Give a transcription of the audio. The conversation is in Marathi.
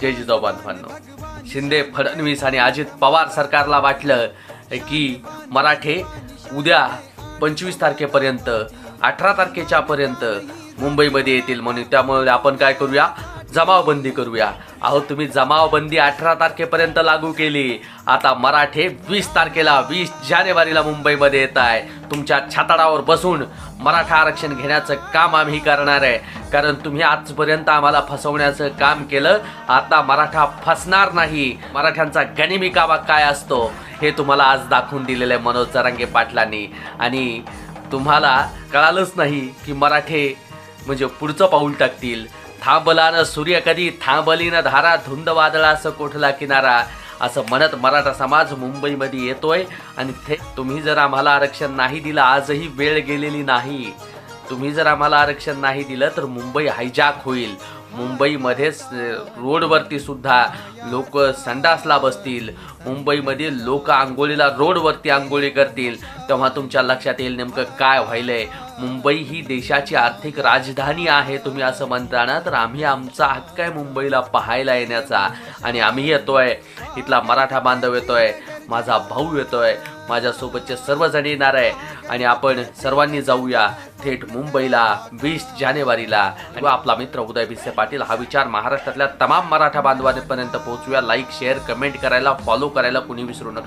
जय जिजाऊ बांधवांनो. शिंदे फडणवीस आणि अजित पवार सरकारला वाटलं की मराठे उद्या पंचवीस तारखेपर्यंत अठरा तारखेच्या पर्यंत मुंबईमध्ये येतील म्हणून. त्यामुळे आपण काय करूया? जमावबंदी करूया. अहो तुम्ही जमावबंदी अठरा तारखेपर्यंत लागू केली. आता मराठे वीस तारखेला वीस जानेवारीला मुंबईमध्ये येत आहे. तुमच्या छाताडावर बसून मराठा आरक्षण घेण्याचं काम आम्ही करणार आहे. कारण तुम्ही आजपर्यंत आम्हाला फसवण्याचं काम केलं. आता मराठा फसणार नाही. मराठ्यांचा गनिमी कावा काय असतो हे तुम्हाला आज दाखवून दिलेलं आहे मनोज जरांगे पाटलांनी. आणि तुम्हाला कळालंच नाही की मराठे म्हणजे पुढचं पाऊल टाकतील. थांबला सूर्य कधी थांबली धारा धुंद वादळा असं कोठला किनारा? असं म्हणत मराठा समाज मुंबईमध्ये येतोय. आणि थे तुम्ही जर आम्हाला आरक्षण नाही दिलं आजही वेळ गेलेली नाही. तुम्ही जर आम्हाला आरक्षण नाही दिलं तर मुंबई हायजॅक होईल. मुंबईमध्येच रोडवरती सुद्धा लोक संडासला बसतील. मुंबईमध्ये लोक आंघोळीला रोडवरती आंघोळी करतील. तेव्हा तुमच्या लक्षात येईल नेमकं काय व्हायलं आहे मुंबई ही देशाची आर्थिक राजधानी आहे तुम्ही असं म्हणताना तर आम्ही आमचा हक्क आहे मुंबईला पाहायला येण्याचा. आणि आम्ही येतोय. इथला मराठा बांधव येतोय. माझा भाऊ येतोय. माझ्यासोबतचे सर्वजण येणार आहे. आणि आपण सर्वांनी जाऊया. थेट मुंबईला वीस जानेवारीला. व हो आपला मित्र उदय भिसे पाटील हा विचार महाराष्ट्रातल्या तमाम मराठा बांधवांपर्यंत पोहोचूया. लाईक शेअर कमेंट करायला फॉलो करायला कुणी विसरू नका.